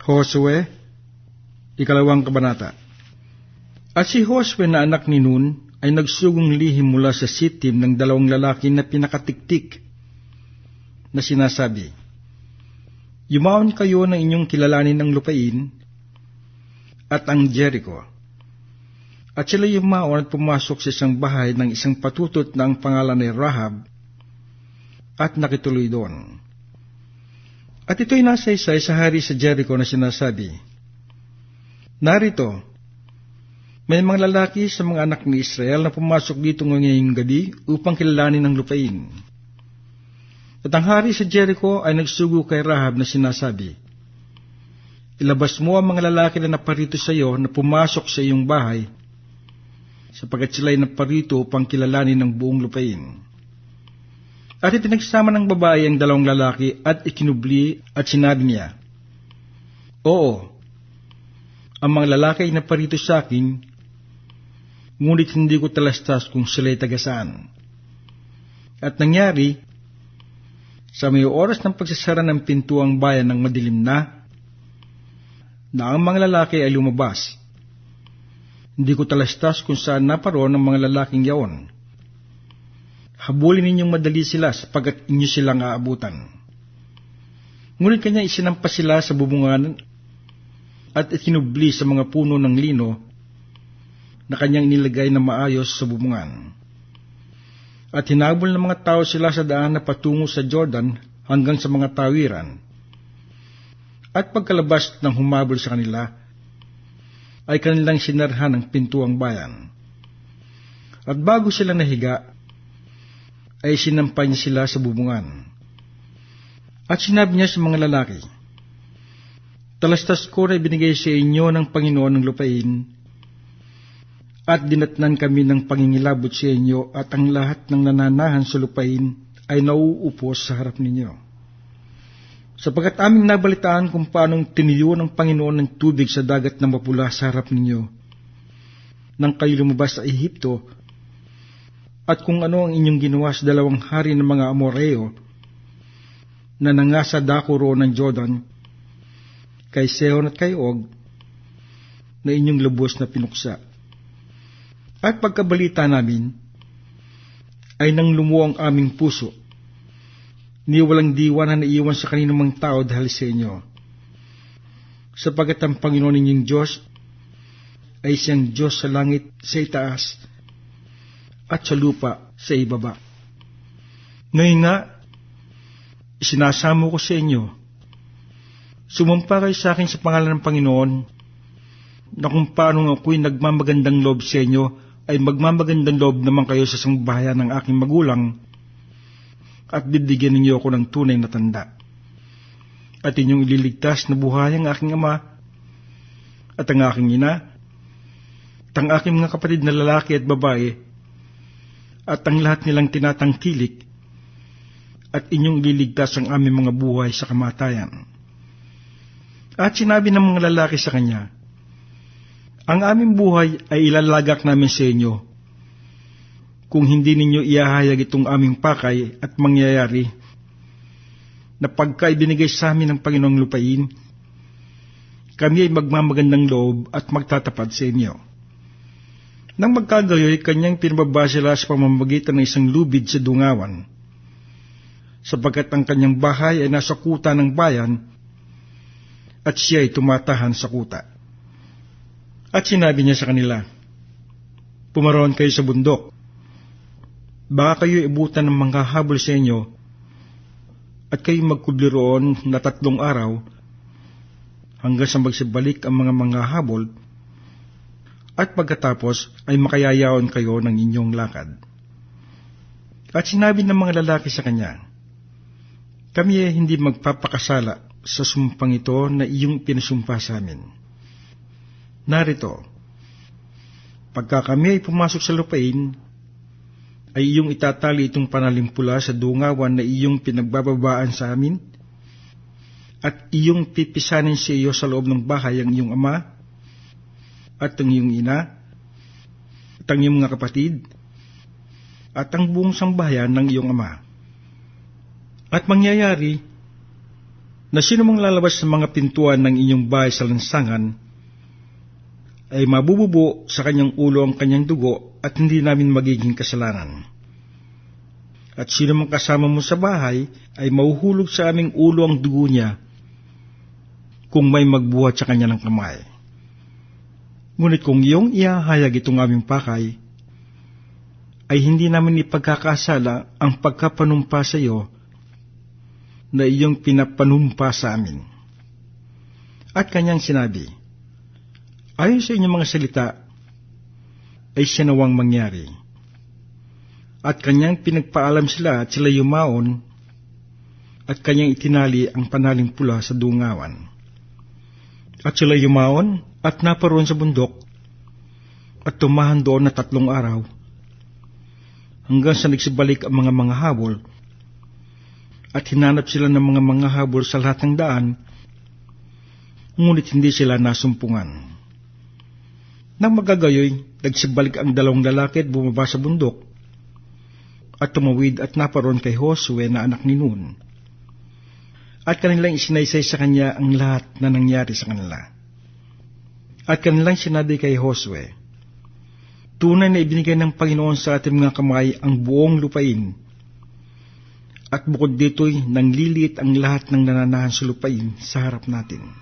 Josue, ikalawang kabanata. At si Josue na anak ni Nun ay nagsugong lihim mula sa sitim ng dalawang lalaki na pinakatiktik na sinasabi, Yumaon kayo ng inyong kilalanin ng lupain at ang Jericho. At sila yumaon at pumasok sa isang bahay ng isang patutot na ang pangalan ay Rahab at nakituloy doon. At ito'y nasa isa sa hari sa Jericho na sinasabi, Narito, may mga lalaki sa mga anak ni Israel na pumasok dito ngayong gabi upang kilalanin ang lupain. At ang hari sa Jericho ay nagsugo kay Rahab na sinasabi, Ilabas mo ang mga lalaki na naparito sa iyo na pumasok sa iyong bahay, sapagat sila'y naparito upang kilalanin ng buong lupain. At ipinagsama ng babae ang dalawang lalaki at ikinubli at sinabi niya, Oo, ang mga lalaki ay naparito sa akin, ngunit hindi ko talastas kung sila'y tagasaan. At nangyari, sa may oras ng pagsasara ng pintuang bayan ng madilim na, na ang mga lalaki ay lumabas. Hindi ko talastas kung saan naparoon ang mga lalaking yaon habulin ninyong madali sila sapagat inyo silang aabutan. Ngunit kanya isinampas sila sa bubungan at ikinubli sa mga puno ng lino na kanyang nilagay na maayos sa bubungan. At hinabol ng mga tao sila sa daan na patungo sa Jordan hanggang sa mga tawiran. At pagkalabas ng humabol sa kanila, ay kanilang sinarhan ang pintuang bayan. At bago sila nahiga, ay sinampay niya sila sa bubungan. At sinabi niya sa mga lalaki, Talastas ko na ibinigay sa inyo ng Panginoon ng lupain, at dinatnan kami ng pangingilabot sa inyo at ang lahat ng nananahan sa lupain ay nauupos sa harap ninyo. Sapagat aming nabalitaan kung paanong tiniyo ng Panginoon ng tubig sa dagat na mapula sa harap ninyo, nang kayo lumabas sa Ehipto at kung ano ang inyong ginawa sa dalawang hari ng mga Amoreo na nangasa dako roon ng Jordan, kay Sehon at kay Og, na inyong lubos na pinuksa. At pagkabalita namin, ay nang lumuwang aming puso, ni walang diwa na naiwan sa kaninumang tao dahil sa inyo. Sapagat ang Panginoon ninyong Diyos ay siyang Diyos sa langit sa itaas at sa lupa sa ibaba. Ngayon nga, sinasamo ko sa inyo, sumumpa kayo sa akin sa pangalan ng Panginoon, na kung paano ako'y nagmamagandang loob sa inyo, ay magmamagandang loob naman kayo sa sangbahayan ng aking magulang, at bibigyan ninyo ako ng tunay na tanda. At inyong ililigtas na buhay ang aking ama, at ang aking ina, at ang aking mga kapatid na lalaki at babae, at ang lahat nilang tinatangkilik at inyong liligtas ang aming mga buhay sa kamatayan. At sinabi ng mga lalaki sa kanya, Ang aming buhay ay ilalagak namin sa inyo kung hindi ninyo iahayag itong aming pakay at mangyayari na pagka ibinigay sa amin ng Panginoong lupain, kami ay magmamagandang loob at magtatapad sa inyo. Nang magkagayoy, kanyang pinababa sila sa pamamagitan ng isang lubid sa dungawan, sapagkat ang kanyang bahay ay nasa kuta ng bayan at siya ay tumatahan sa kuta. At sinabi niya sa kanila, Pumaroon kayo sa bundok. Baka kayo ibutan ng mga habol sa inyo at kayo magkubli roon na tatlong araw hanggang sa magsibalik ang mga mga habol at pagkatapos ay makayayaon kayo ng inyong lakad. At sinabi ng mga lalaki sa kanya, Kami ay hindi magpapakasala sa sumpang ito na iyong pinasumpa sa amin. Narito, pagka kami ay pumasok sa lupain, ay iyong itatali itong panalimpula sa dungawan na iyong pinagbababaan sa amin, at iyong pipisanin sa iyo sa loob ng bahay ang iyong ama, at ang iyong ina, at ang iyong mga kapatid, at ang buong sambahayan ng iyong ama. At mangyayari, na sino mang lalabas sa mga pintuan ng inyong bahay sa lansangan, ay mabububo sa kanyang ulo ang kanyang dugo at hindi namin magiging kasalanan. At sino mang kasama mo sa bahay ay mauhulog sa aming ulo ang dugo niya kung may magbuhat sa kanya ng kamay. Ngunit kung iyong iahayag itong aming pakay, ay hindi namin ipagkakasala ang pagkapanumpa sa iyo na iyong pinapanumpa sa amin. At kanyang sinabi, Ayon sa inyong mga salita, ay sinawang mangyari. At kanyang pinagpaalam sila at sila yumaon, at kanyang itinali ang panaling pula sa dungawan. At sila yumaon at naparoon sa bundok, at tumahan doon na tatlong araw, hanggang sa nagsibalik ang mga mga habol, at hinanap sila ng mga mga habol sa lahat ng daan, ngunit hindi sila nasumpungan. Nang magagayoy, nagsibalik ang dalawang lalaki at bumaba sa bundok, at tumawid at naparoon kay Josue na anak ni Nun. At kanilang isinaysay sa kanya ang lahat na nangyari sa kanila. At kanilang sinabi kay Josue, Tunay na ibinigay ng Panginoon sa ating mga kamay ang buong lupain, at bukod dito'y nangliliit ang lahat ng nananahan sa lupain sa harap natin.